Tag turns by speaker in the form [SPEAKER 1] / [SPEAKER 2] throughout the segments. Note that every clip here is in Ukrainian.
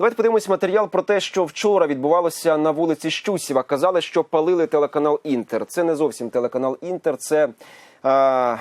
[SPEAKER 1] Давайте подивимось матеріал про те, що вчора відбувалося на вулиці Щусєва. Казали, що палили телеканал Інтер. Це не зовсім телеканал Інтер. Це А...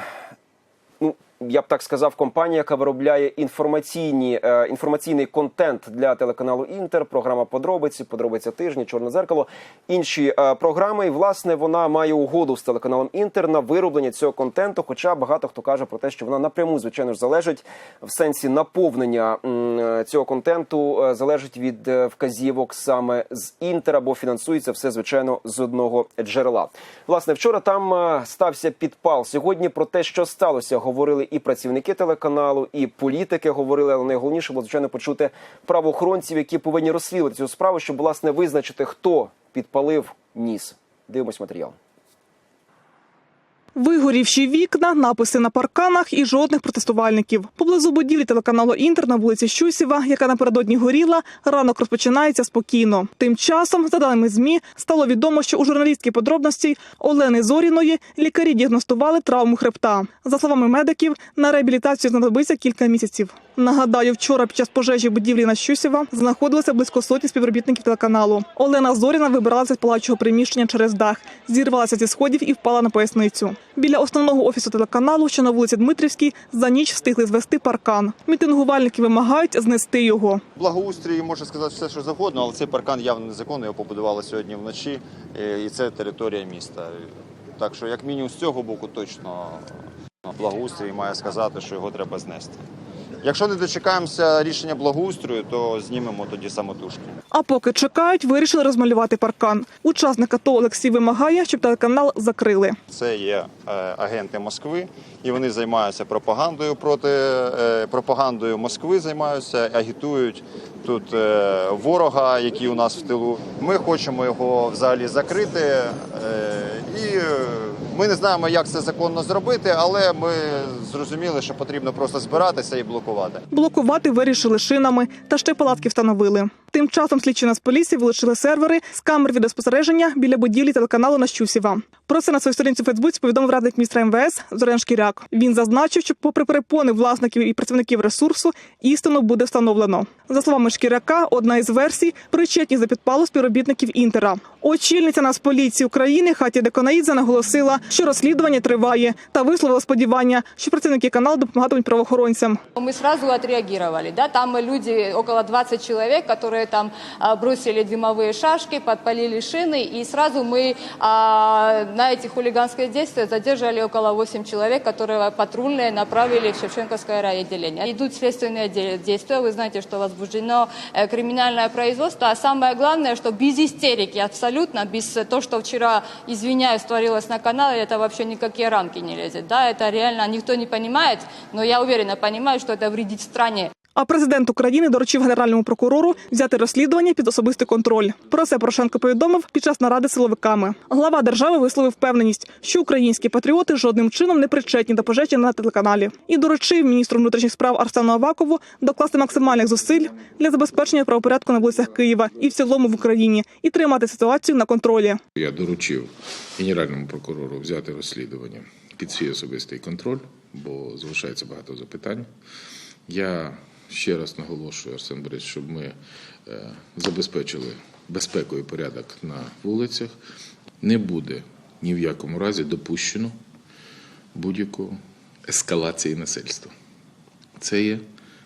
[SPEAKER 1] ну я б так сказав, компанія, яка виробляє інформаційні е, інформаційний контент для телеканалу Інтер. Програма подробиці, подробиця тижні, чорне зеркало, інші е, програми. І власне вона має угоду з телеканалом Інтер на вироблення цього контенту. Хоча багато хто каже про те, що вона напряму звичайно ж залежить в сенсі наповнення е, цього контенту, е, залежить від е, вказівок саме з Інтера, бо фінансується все звичайно з одного джерела. Власне, вчора там е, стався підпал. Сьогодні про те, що сталося, говорили і працівники телеканалу, і політики говорили. Але найголовніше було звичайно почути правоохоронців, які повинні розслідувати цю справу, щоб власне визначити, хто підпалив ніс. Дивимось матеріал.
[SPEAKER 2] Вигорівші вікна, написи на парканах і жодних протестувальників. Поблизу будівлі телеканалу Інтер на вулиці Щусєва, яка напередодні горіла, ранок розпочинається спокійно. Тим часом, за даними змі, стало відомо, що у журналістській подробності Олени Зоріної лікарі діагностували травму хребта. За словами медиків, на реабілітацію знадобиться кілька місяців. Нагадаю, вчора під час пожежі будівлі на Щусєва знаходилося близько сотні співробітників телеканалу. Олена Зоріна вибиралася з палачого приміщення через дах, зірвалася зі сходів і впала на поясницю. Біля основного офісу телеканалу, що на вулиці Дмитрівській, за ніч встигли звести паркан. Мітингувальники вимагають знести його.
[SPEAKER 3] Благоустрій може сказати все, що завгодно, але цей паркан явно незаконний, його побудували сьогодні вночі, е, і це територія міста. Так що, як мінімум, з цього боку точно благоустрій має сказати, що його треба знести. Якщо не дочекаємося рішення благоустрою, то знімемо тоді самотужки.
[SPEAKER 2] А поки чекають, вирішили розмалювати паркан. Учасник АТО Олексій вимагає, щоб телеканал закрили.
[SPEAKER 3] Це є е, агенти Москви, і вони займаються пропагандою проти е, пропагандою Москви, займаються, агітують тут е, ворога, який у нас в тилу. Ми хочемо його взагалі закрити, е, і ми не знаємо, як це законно зробити, але ми зрозуміли, що потрібно просто збиратися і блокувати.
[SPEAKER 2] Блокувати вирішили шинами та ще палатки встановили. Тим часом слідчі Нацполіції вилучили сервери з камер відеоспостереження біля будівлі телеканалу на Щусєва. Про це на своїй сторінці у Фейсбуці повідомив радник міністра МВС Зорян Шкіряк. Він зазначив, що попри перепони власників і працівників ресурсу, істину буде встановлено. За словами Шкіряка, одна із версій причетні за підпалу співробітників Інтера. Очільниця Нацполіції України Хаті Деконаїдзе наголосила, що розслідування триває, та висловила сподівання, що працівники каналу допомагатимуть правоохоронцям.
[SPEAKER 4] Мы сразу отреагировали, да, там люди, около 20 человек, которые там а, бросили дымовые шашки, подпалили шины, и сразу мы а, на эти хулиганские действия задержали около 8 человек, которые патрульные направили в Шевченковское райотделение. Идут следственные де- действия, вы знаете, что возбуждено э, криминальное производство, а самое главное, что без истерики абсолютно, без э, то, что вчера, извиняюсь, творилось на канале, это вообще никакие рамки не лезет, да, это реально никто не понимает, но я уверенно понимаю, что это вредит стране.
[SPEAKER 2] А президент України доручив генеральному прокурору взяти розслідування під особистий контроль. Про це Порошенко повідомив під час наради силовиками. Глава держави висловив впевненість, що українські патріоти жодним чином не причетні до пожежі на телеканалі, і доручив міністру внутрішніх справ Арсену Авакову докласти максимальних зусиль для забезпечення правопорядку на вулицях Києва і в цілому в Україні, і тримати ситуацію на контролі.
[SPEAKER 5] Я доручив генеральному прокурору взяти розслідування під свій особистий контроль, бо залишається багато запитань. Я ще раз наголошую, Арсен Борисович, щоб ми е, забезпечили безпеку і порядок на вулицях. Не буде ні в якому разі допущено будь-якої ескалації насильства. Це є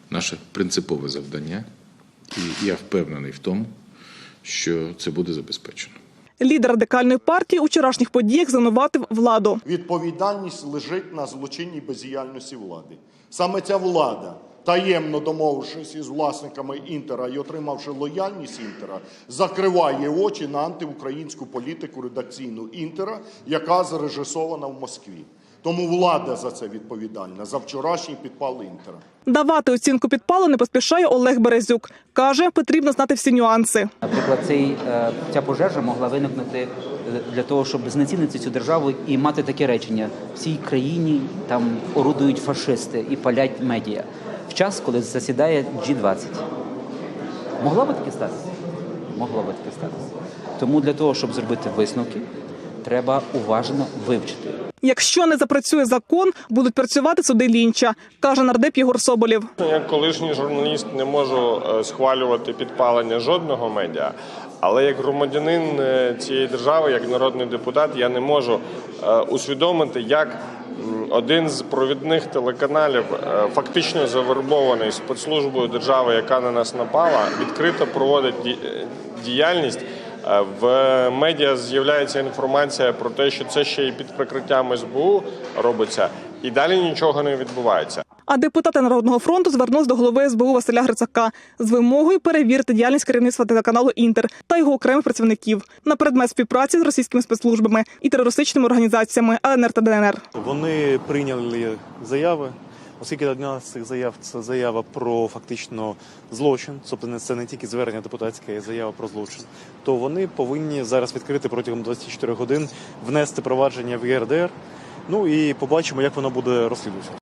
[SPEAKER 5] наше принципове завдання, і я впевнений в тому, що це буде забезпечено.
[SPEAKER 2] Лідер радикальної партії у вчорашніх подіях звинуватив владу.
[SPEAKER 6] Відповідальність лежить на злочинній бездіяльності влади. Саме ця влада, таємно домовившись із власниками Інтера і отримавши лояльність Інтера, закриває очі на антиукраїнську політику редакційну Інтера, яка зрежисована в Москві. Тому влада за це відповідальна за вчорашній підпал Інтера.
[SPEAKER 2] Давати оцінку підпалу не поспішає Олег Березюк. Каже, потрібно знати всі нюанси.
[SPEAKER 7] Наприклад, цей, е, ця пожежа могла виникнути е, для того, щоб знецінити цю державу і мати таке речення: всій країні там орудують фашисти і палять медіа. В час, коли засідає G20. Могло би таке статися? Могло би таке статися. Тому для того, щоб зробити висновки, треба уважно вивчити.
[SPEAKER 2] Якщо не запрацює закон, будуть працювати суди лінча, каже нардеп Єгор Соболєв.
[SPEAKER 8] Як колишній журналіст не можу е, схвалювати підпалення жодного медіа, але як громадянин е, цієї держави, як народний депутат, я не можу е, усвідомити, як один з провідних телеканалів, е, фактично завербований спецслужбою держави, яка на нас напала, відкрито проводить е, діяльність. Е, В медіа з'являється інформація про те, що це ще і під прикриттям СБУ робиться, і далі нічого не відбувається.
[SPEAKER 2] А депутати Народного фронту звернулись до голови СБУ Василя Грицака з вимогою перевірити діяльність керівництва телеканалу Інтер та його окремих працівників на предмет співпраці з російськими спецслужбами і терористичними організаціями ЛНР та ДНР.
[SPEAKER 9] Вони прийняли заяви, оскільки одна з цих заяв це заява про фактично злочин, тобто це не тільки звернення депутатське, а заява про злочин. То вони повинні зараз відкрити протягом 24 годин внести провадження в ЄРДР. Ну і побачимо, як воно буде розслідуватися.